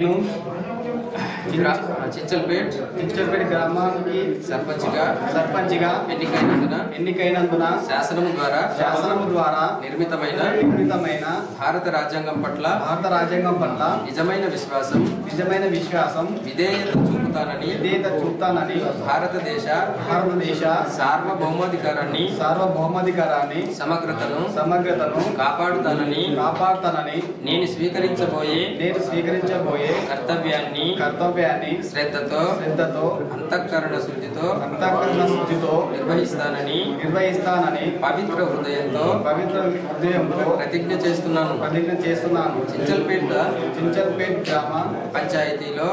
గ్రా- చిచ్చల్పేట్. చిచ్చపేట గ్రామానికి సర్పంచ్గా. సర్పంచ్గా ఎన్నికైనందున. ఎన్నికైనందున శాసనము ద్వారా శాసనము ద్వారా నిర్మితమైన నిర్మితమైన భారత రాజ్యాంగం పట్ల భారత రాజ్యాంగం పట్ల నిజమైన విశ్వాసం నిజమైన విశ్వాసం విధేయత చూపుతానని చూపుతానని భారతదేశ భారతదేశ సార్వభౌమాధికారాన్ని సార్వభౌమాధికారాన్ని సమగ్రతను సమగ్రతను కాపాడుతానని కాపాడుతానని నేను స్వీకరించబోయే నేను స్వీకరించబోయే కర్తవ్యాన్ని కర్తవ్యాన్ని శ్రద్ధతో శ్రద్ధతో అంతఃకరణ శుద్ధితో అంతఃకరణ శుద్ధితో నిర్వహిస్తానని నిర్వహిస్తానని పవిత్ర హృదయంతో పవిత్ర హృదయంతో ప్రతిజ్ఞ చేస్తున్నాను. ప్రతిజ్ఞ చేస్తున్నాను. చించల్పేట చించల్పేట్ గ్రామ పంచాయతీలో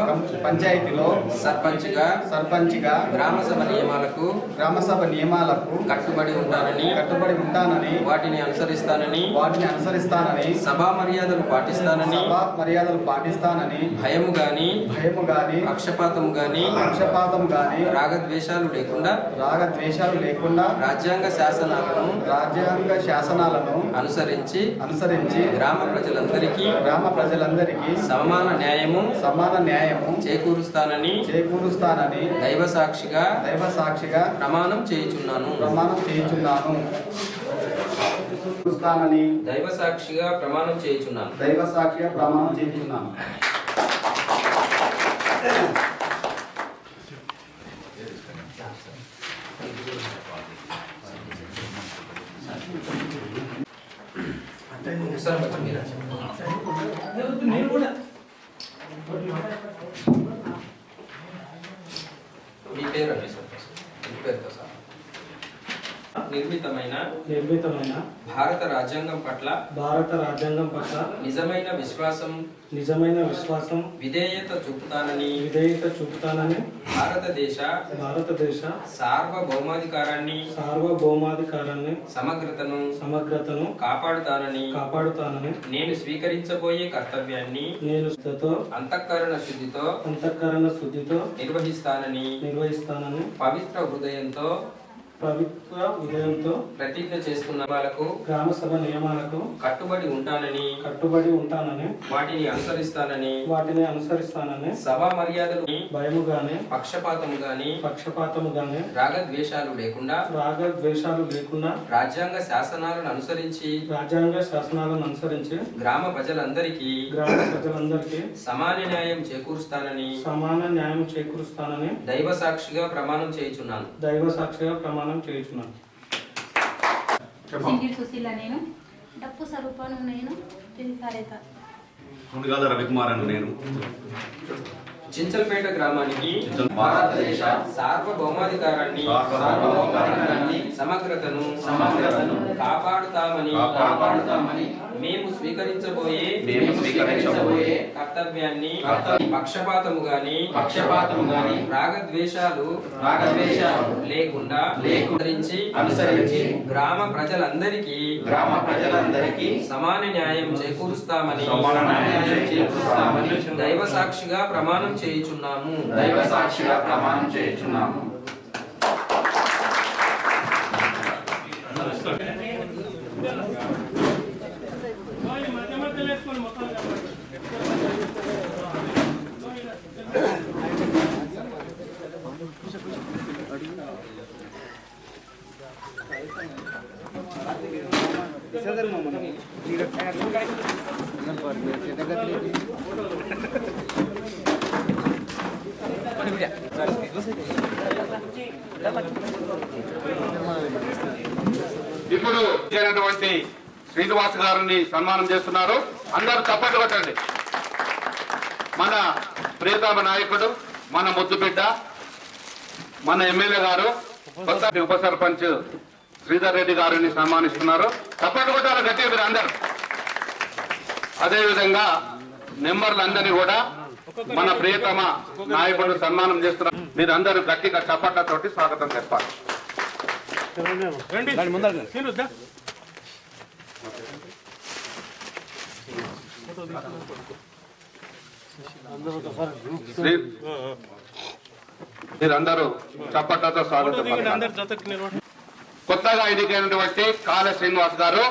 పంచాయతీలో సర్పంచ్గా సర్పంచ్గా గ్రామ సభ నియమాలకు గ్రామసభ నియమాలకు కట్టుబడి ఉంటానని కట్టుబడి ఉంటానని వాటిని అనుసరిస్తానని వాటిని అనుసరిస్తానని సభా మర్యాదలు పాటిస్తానని సభా మర్యాదలు పాటిస్తానని భయము గాని భయము గాని పక్షపాతము గాని పక్షపాతం గాని రాగద్వేషాలు లేకుండా రాగద్వేషాలు లేకుండా రాజ్యాంగ శాసనాలను రాజ్యాంగ శాసనాలను అనుసరించి అనుసరించి గ్రామ ప్రజలందరికీ గ్రామ ప్రజలందరికీ సమాన న్యాయము సమాన న్యాయము చేకూరుస్తానని చేకూరుస్తానని దైవ సాక్షిగా దైవ సాక్షిగా ప్రమాణం చేయుచున్నాను. ప్రమాణం చేయుచున్నాను. చూస్తానని దైవ సాక్షిగా ప్రమాణం చేయుచున్నాను. దైవ సాక్షిగా ప్రమాణం చేయుచున్నాను. నిర్మితమైన భారత రాజ్యాంగం పట్ల భారత రాజ్యాంగం పట్ల నిజమైన విశ్వాసం నిజమైన విశ్వాసం విధేయత చూపుతానని విధేయత చూపుతానని భారతదేశ భారతదేశ సార్వభౌమాధికారాన్ని సార్వభౌమాధికారాన్ని సమగ్రతను సమగ్రతను కాపాడుతానని కాపాడుతానని నేను స్వీకరించబోయే కర్తవ్యాన్ని నేను అంతఃకరణ శుద్ధితో అంతఃకరణ శుద్ధితో నిర్వహిస్తానని నిర్వహిస్తానని పవిత్ర హృదయంతో పవిత్ర ఉదయంతో ప్రతిజ్ఞ చేస్తున్న వాళ్ళకు గ్రామ సభ నియమాలకు కట్టుబడి ఉంటానని కట్టుబడి ఉంటానని వాటిని అనుసరిస్తానని వాటిని అనుసరిస్తానని సభా మర్యాదలు భయము గాని పక్షపాతము గాని పక్షపాతము గాని రాగద్వేషాలు లేకుండా రాగ ద్వేషాలు లేకుండా రాజ్యాంగ శాసనాలను అనుసరించి రాజ్యాంగ శాసనాలను అనుసరించి గ్రామ ప్రజలందరికీ గ్రామ ప్రజలందరికీ సమాన న్యాయం చేకూరుస్తానని సమాన న్యాయం చేకూరుస్తానని దైవ సాక్షిగా ప్రమాణం చేయుచున్నాను. దైవ సాక్షిగా ప్రమాణం చేయుచున్నాను. సింగిల్ సుశీల నేను డప్పు స్వరూపను నేను ఇది సారేత ముందుగా రవికుమార్ అని నేను. చించల్పేట గ్రామానికి భారతదేశ సార్వభౌమాధికారాన్ని సార్వభౌమాధికారాన్ని సమగ్రతను సమగ్రతను కాపాడుతామని కాపాడుతామని మేము స్వీకరించబోయే మేము స్వీకరించబోయే కర్తవ్యాన్ని కర్తవ్య- పక్షపాతము గాని పక్షపాతము గాని రాగద్వేషాలు రాగద్వేషాలు లేకుండా లేకుండా అనుసరించి గ్రామ ప్రజలందరికీ గ్రామ ప్రజలందరికీ సమాన న్యాయం చేకూరుస్తామని సమాన న్యాయం చేకూరుస్తామని దైవ సాక్షిగా ప్రమాణం చేయుచున్నాము. దైవ సాక్షిగా ప్రమాణం చేస్తున్నాము శ్రీనివాస్ గారిని సన్మానం చేస్తున్నారు. అందరూ చప్పట్లు కొట్టండి. మన ప్రియతమ నాయకుడు మన ముద్దుబిడ్డ మన ఎమ్మెల్యే గారు కొత్త ఉప సర్పంచ్ శ్రీధర్ రెడ్డి గారిని సన్మానిస్తున్నారు. చప్పట్లు కొట్టాలి గట్టిగా మీరు అందరు. అదేవిధంగా మెంబర్లందరినీ కూడా మన ప్రియతమ నాయకుడు సన్మానం చేస్తున్నారు. మీరు అందరూ గట్టిగా చప్పట్లతోటి స్వాగతం చెప్పాలి. మీరందరూ చప్పట్లతో స్వాగతం. కొత్తగా ఎన్నికైనటువంటి కాళ శ్రీనివాస్ గారు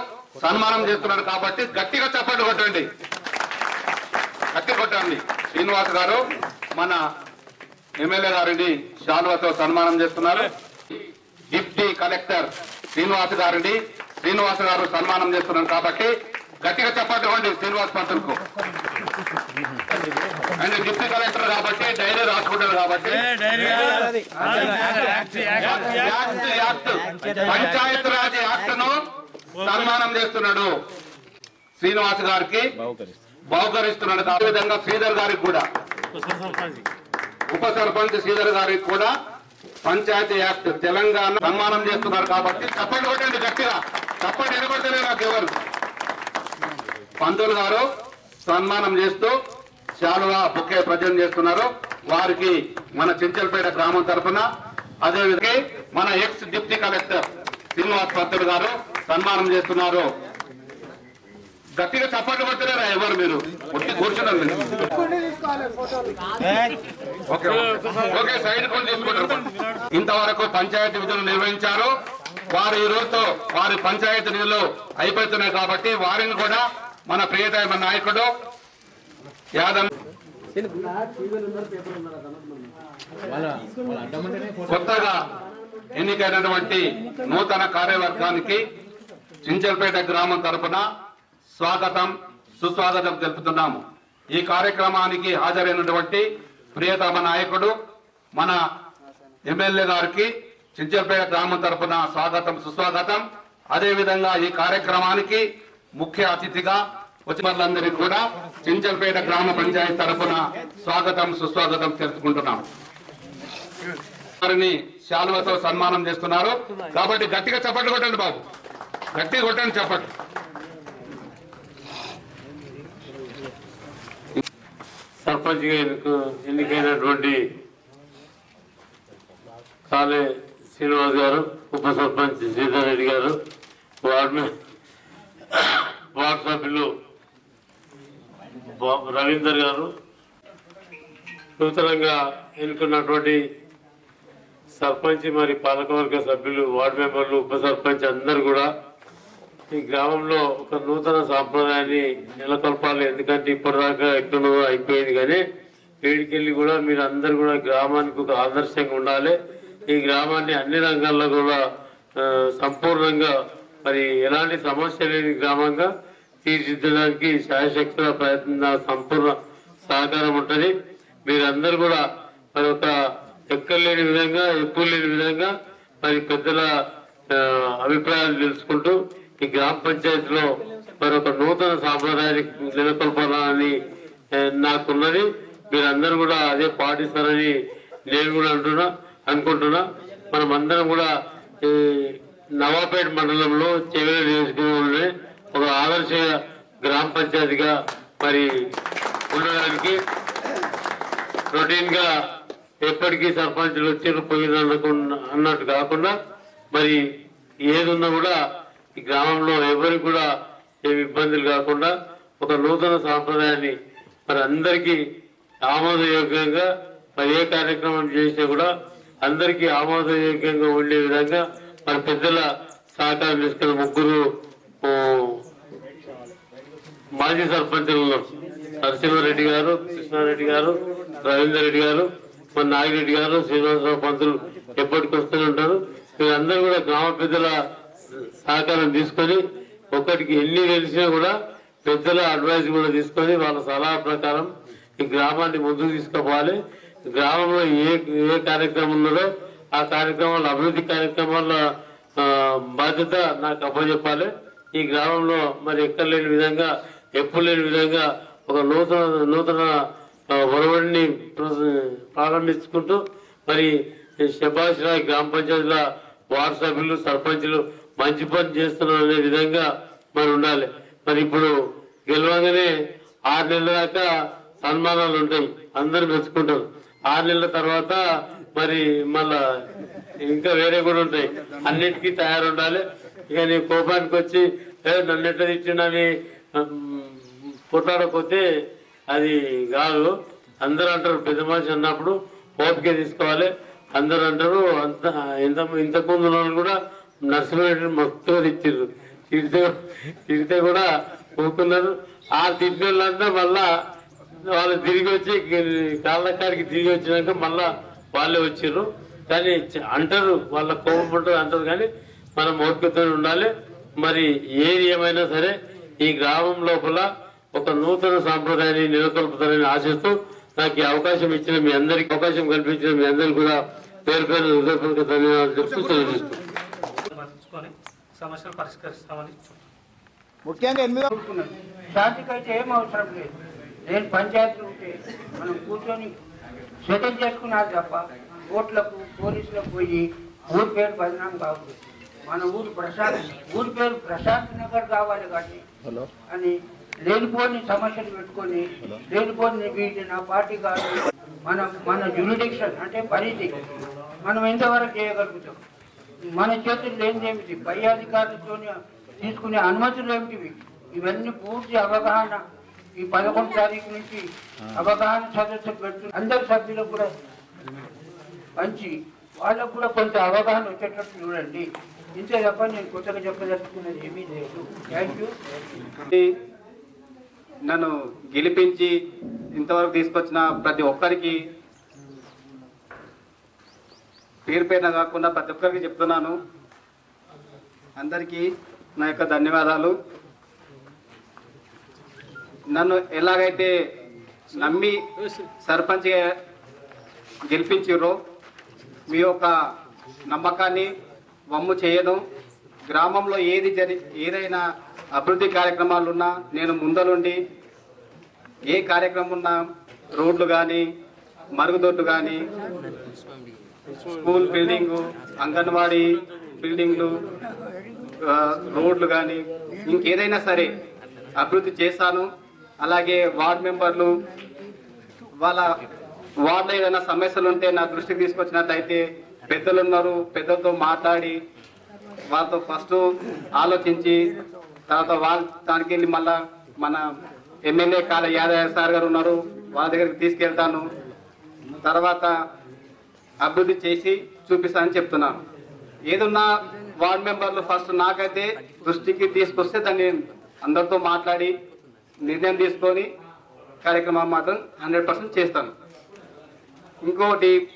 సన్మానం చేస్తున్నారు కాబట్టి గట్టిగా చప్పట్లు కొట్టండి. గట్టి కొట్టండి. శ్రీనివాస్ గారు మన ఎమ్మెల్యే గారిని శాలువతో సన్మానం చేస్తున్నారు. డిప్యూటీ కలెక్టర్ శ్రీనివాస్ గారిని శ్రీనివాస్ గారు సన్మానం చేస్తున్నారు కాబట్టి గట్టిగా చెప్పండి ఇవ్వండి శ్రీనివాస్ పంతులకు. ఆయన డిప్టీ కలెక్టర్ కాబట్టి డైరీ రాసుకుంటారు కాబట్టి. పంచాయత్ రాజ్ యాక్ట్ను సన్మానం చేస్తున్నాడు శ్రీనివాస్ గారికి. బహుకరిస్తున్నాడు ఆ విధంగా శ్రీధర్ గారికి కూడా. ఉప సర్పంచ్ శ్రీధర్ గారికి కూడా పంచాయతీ యాక్ట్ తెలంగాణ సన్మానం చేస్తున్నారు కాబట్టి చప్పటి కొట్టండి గట్టిగా. చప్పటి ఎడగొట్టలే నాకు ఎవరు. పంతులు గారు సన్మానం చేస్తూ శాలువా బుక్కే ప్రజెంట్ చేస్తున్నారు. వారికి మన చించల్పేట గ్రామం తరఫున అదేవిధంగా మన ex deputy collector Srinivas Pantulu గారు సన్మానం చేస్తున్నారు. గట్టిగా చప్పట్లు కొట్టలేరా ఎవరు మీరు? కూర్చున్నారు మీరు. ఓకే సైడ్ కొని తీసుకుంటారు. ఇంతవరకు పంచాయతీ విధులు నిర్వహించారు. వారు ఈ రోజుతో వారి పంచాయతీ నిధులు అయిపోతున్నాయి కాబట్టి వారిని కూడా మన ప్రియతమ నాయకుడు యాదవ్ కొత్తగా ఎన్నికైనటువంటి నూతన కార్యవర్గానికి చించల్పేట గ్రామం తరపున స్వాగతం సుస్వాగతం తెలుపుతున్నాము. ఈ కార్యక్రమానికి హాజరైనటువంటి ప్రియతమ నాయకుడు మన ఎమ్మెల్యే గారికి చించల్పేట గ్రామం తరపున స్వాగతం సుస్వాగతం. అదేవిధంగా ఈ కార్యక్రమానికి ముఖ్య అతిథిగా వచ్చిన కూడా చించల్పేట గ్రామ పంచాయతీ తరపున స్వాగతం సుస్వాగతం తెలుసుకుంటున్నాం వారిని శాలువతో సన్మానం చేస్తున్నారు. కాబట్టి గట్టిగా చప్పట్లు కొట్టండి బాబు. గట్టిగా కొట్టండి చప్పట్లు. సర్పంచ్గా గారు ఎన్నికైనటువంటి కాలే శ్రీనివాస్ గారు ఉప సర్పంచ్ సీతారెడ్డి రెడ్డి గారు వార్డు వార్డ్ సభ్యులు రవీందర్ గారు. నూతనంగా ఎన్నుకున్నటువంటి సర్పంచ్ మరి పాలకవర్గ సభ్యులు వార్డు మెంబర్లు ఉప సర్పంచ్ అందరు కూడా ఈ గ్రామంలో ఒక నూతన సాంప్రదాయాన్ని నెలకొల్పాలి. ఎందుకంటే ఇప్పటిదాకా ఎక్కడో అయిపోయింది కానీ వీడికెళ్ళి కూడా మీరు అందరు కూడా గ్రామానికి ఒక ఆదర్శంగా ఉండాలి. ఈ గ్రామాన్ని అన్ని రంగాల్లో కూడా సంపూర్ణంగా మరి ఎలాంటి సమస్య లేని గ్రామంగా తీర్చిదిద్దడానికి శాయశక్తుల ప్రయత్న సంపూర్ణ సహకారం ఉంటుంది. మీరందరూ కూడా మరి ఒక ఎక్కలేని విధంగా ఎప్పుడు లేని విధంగా మరి పెద్దల అభిప్రాయాలు తెలుసుకుంటూ ఈ గ్రామ పంచాయతీలో మరి ఒక నూతన సాంప్రదాయాన్ని నెలకొల్పాలని నాకున్నది. మీరందరూ కూడా అదే పాటిస్తారని నేను కూడా అంటున్నా అనుకుంటున్నా. మనం అందరం కూడా నవాపేట మండలంలో చెవిల నియోజకవర్గంలోనే ఒక ఆదర్శ గ్రామ పంచాయతీగా మరి ఉండడానికి రొటీన్గా ఎప్పటికీ సర్పంచులు వచ్చి పోయిన అన్నట్టు కాకుండా మరి ఏదున్నా కూడా ఈ గ్రామంలో ఎవరికి కూడా ఏమి ఇబ్బందులు కాకుండా ఒక నూతన సాంప్రదాయాన్ని మరి అందరికీ ఆమోదయోగ్యంగా మరి ఏ కార్యక్రమం చేసినా కూడా అందరికీ ఆమోదయోగ్యంగా ఉండే విధంగా మన పెద్దల సహకారం తీసుకున్న ముగ్గురు మాజీ సర్పంచులు నరసింహారెడ్డి గారు కృష్ణారెడ్డి గారు రవీందర్ రెడ్డి గారు మన నాగిరెడ్డి గారు శ్రీనివాసరావు పంతులు ఎప్పటికి వస్తూనే ఉంటారు. వీరందరూ కూడా గ్రామ పెద్దల సహకారం తీసుకొని ఒక్కటికి ఎన్ని తెలిసినా కూడా పెద్దల అడ్వైజ్ కూడా తీసుకొని వాళ్ళ సలహా ప్రకారం ఈ గ్రామాన్ని ముందుకు తీసుకుపోవాలి. గ్రామంలో ఏ ఏ కార్యక్రమం ఉన్నదో ఆ కార్యక్రమంలో అభివృద్ధి కార్యక్రమాల బాధ్యత నాకు అప్పచెప్పాలి. ఈ గ్రామంలో మరి ఎక్కడ లేని విధంగా ఎప్పుడు లేని విధంగా ఒక నూతన నూతన ఒరవడిని ప్రారంభించుకుంటూ మరి శబాష్ రాయ్ గ్రామ పంచాయతీల వార్డు సభ్యులు సర్పంచులు మంచి పని చేస్తున్నారు అనే విధంగా మరి ఉండాలి. మరి ఇప్పుడు గెలవగానే ఆరు నెలల దాకా సన్మానాలు ఉంటాయి. అందరూ మెచ్చుకుంటారు. ఆరు నెలల తర్వాత మరి మళ్ళా ఇంకా వేరే కూడా ఉంటాయి. అన్నిటికీ తయారు ఉండాలి ఇక నీ కోపానికి వచ్చి నన్ను ఎట్లా తిట్టిండని పుట్టాడకపోతే అది కాదు. అందరూ అంటారు పెద్ద మనిషి అన్నప్పుడు ఓపిక తీసుకోవాలి. అందరూ అంటారు అంత ఇంత ఇంతకుముందు ఉన్న వాళ్ళు కూడా నర్సింహరెడ్డిని మొత్తం తిట్టిర్రు. తిడితే తిడితే కూడా ఊరుకున్నారు. ఆ తిట్టిన వాళ్ళంతా మళ్ళా వాళ్ళు తిరిగి వచ్చి కాళ్ళ కాడికి తిరిగి వచ్చినాక మళ్ళా వాళ్ళే వచ్చిర్రు. కానీ అంటారు వాళ్ళ కోపం ఉంటుంది అంటారు కానీ మనం ఓపికతో ఉండాలి. మరి ఏది ఏమైనా సరే ఈ గ్రామం లోపల ఒక నూతన సాంప్రదాయాన్ని నెలకొల్పుతారని ఆశిస్తూ నాకు ఈ అవకాశం ఇచ్చిన మీ అందరికి అవకాశం కల్పించిన మీ అందరికి కూడా పేరు పేరు హృదయపూర్వక ధన్యవాదాలు చెప్తూ సమస్యలు పరిష్కరిస్తామని ముఖ్యంగా ఎనిమిదో శాంతికి అయితే ఏం అవసరం లేదు. నేను పంచాయతీ ఉంటే మనం కూర్చొని సెటిల్ చేసుకున్నారు తప్ప కోర్టులకు పోలీసులకు పోయి ఊరి పేరు బదనాం కావద్దు. మన ఊరు ప్రశాంత్ ఊరి పేరు ప్రశాంత్ నగర్ కావాలి కానీ అని లేనిపోని సమస్యలు పెట్టుకొని లేనిపోని వీటి నా పార్టీ కాదు. మన మన జ్యూరిడిక్షన్ అంటే పరిధి. మనం ఎంతవరకు చేయగలుగుతాం? మన చేతులు లేనిదేమిటి పై అధికారులతో తీసుకునే అనుమతులు ఏమిటివి? ఇవన్నీ పూర్తి అవగాహన ఈ పదకొండు తారీఖు నుంచి అవగాహన సదస్సులు పెడుతూ అందరి సభ్యులకు కూడా పంచి వాళ్ళకు కూడా కొంత అవగాహన వచ్చేటట్టు చూడండి. ఇంతే తప్ప నేను కొత్తగా చెప్పదలుచుకున్నది ఏమీ లేదు. థ్యాంక్ యూ నన్ను గెలిపించి ఇంతవరకు తీసుకొచ్చిన ప్రతి ఒక్కరికి పేరు పేరున కాకుండా ప్రతి ఒక్కరికి చెప్తున్నాను. అందరికీ నా యొక్క ధన్యవాదాలు. నన్ను ఎలాగైతే నమ్మి సర్పంచ్గా గెలిపించారో మీ యొక్క నమ్మకాన్ని వమ్ము చేయను. గ్రామంలో ఏది జరి ఏదైనా అభివృద్ధి కార్యక్రమాలు ఉన్నా నేను ముందలుండి ఏ కార్యక్రమం ఉన్నా రోడ్లు కానీ మరుగుదొడ్లు కానీ స్కూల్ బిల్డింగు అంగన్వాడీ బిల్డింగ్లు రోడ్లు కానీ ఇంకేదైనా సరే అభివృద్ధి చేస్తాను అలాగే వార్డ్ మెంబర్లు వాళ్ళ వార్డులో ఏదైనా సమస్యలు ఉంటే నా దృష్టికి తీసుకొచ్చినట్లయితే పెద్దలు ఉన్నారు పెద్దలతో మాట్లాడి వాళ్ళతో ఫస్ట్ ఆలోచించి తర్వాత వాళ్ళ దానికి వెళ్ళి మళ్ళా మన ఎమ్మెల్యే కాల యాదయ్య సార్ గారు ఉన్నారు వాళ్ళ దగ్గరికి తీసుకెళ్తాను. తర్వాత అభివృద్ధి చేసి చూపిస్తానని చెప్తున్నాను. ఏదున్నా వార్డ్ మెంబర్లు ఫస్ట్ నాకైతే దృష్టికి తీసుకొస్తే దాన్ని అందరితో మాట్లాడి నిర్ణయం తీసుకొని కార్యక్రమం మాత్రం హండ్రెడ్ పర్సెంట్ చేస్తాను. ఇంకోటి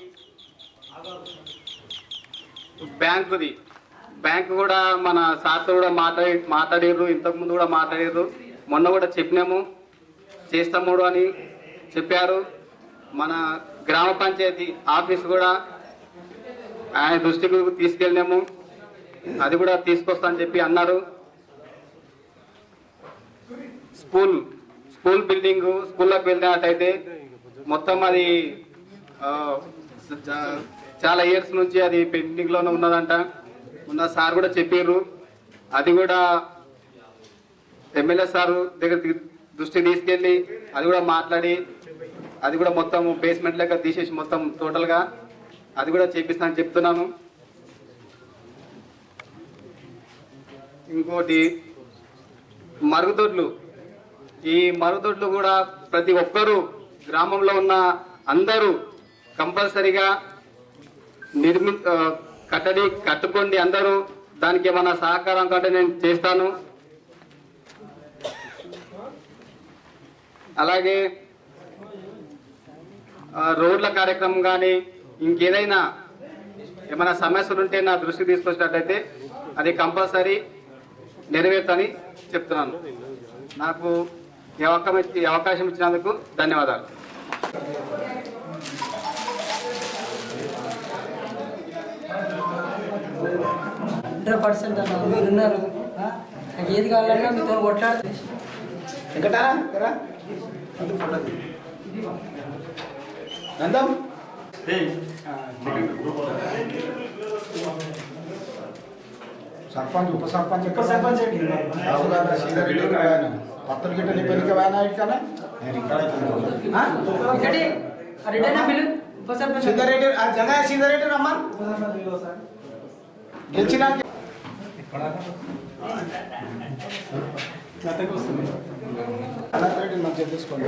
బ్యాంకుది. బ్యాంకు కూడా మన సార్తో కూడా మాట్లాడి మాట్లాడారు ఇంతకుముందు కూడా మాట్లాడారు మొన్న కూడా చెప్పినాము. చేస్తాము అని చెప్పారు. మన గ్రామ పంచాయతీ ఆఫీస్ కూడా ఆయన దృష్టికి తీసుకెళ్ళినాము. అది కూడా తీసుకొస్తా అని చెప్పి అన్నారు. స్కూల్ స్కూల్ బిల్డింగ్ స్కూల్లోకి వెళ్ళినట్టయితే మొత్తం అది చాలా ఇయర్స్ నుంచి అది పెయింటింగ్లోనే ఉన్నదంట. ఉన్న సార్ కూడా చెప్పారు అది కూడా ఎమ్మెల్యే సార్ దగ్గర దృష్టి తీసుకెళ్ళి అది కూడా మాట్లాడి అది కూడా మొత్తం బేస్మెంట్ లెక్క తీసేసి మొత్తం టోటల్గా అది కూడా చేపిస్తానని చెప్తున్నాను. ఇంకోటి మరుగుదొడ్లు. ఈ మరుగుదొడ్లు కూడా ప్రతి ఒక్కరూ గ్రామంలో ఉన్న అందరూ కంపల్సరిగా నిర్మి కట్టడి కట్టుకోండి అందరూ. దానికి ఏమైనా సహకారం కంటే నేను చేస్తాను. అలాగే రోడ్ల కార్యక్రమం కానీ ఇంకేదైనా ఏమైనా సమస్యలు ఉంటే నా దృష్టికి తీసుకొచ్చినట్లయితే అది కంపల్సరీ నెరవేర్తని చెప్తున్నాను. నాకు ఈ అవకాశం ఇచ్చి- ఈ అవకాశం ఇచ్చినందుకు ధన్యవాదాలు. హండ్రెడ్ పర్సెంట్ అన్న మీరు ఉన్నారు? నాకు ఏది కావాలన్నా మీతో కొట్లాడుతూ. వెంకటారా ఇక్కడ నందం. సర్పంచ్ ఉప సర్పంచ్ ఉప సర్పంచ్ పత్తులు గిట్ట నీ పెరిగి వేనా ఇటుకనా నేను ఇక్కడ ఆ? రమ్మా గెలిచినా తీసుకోండి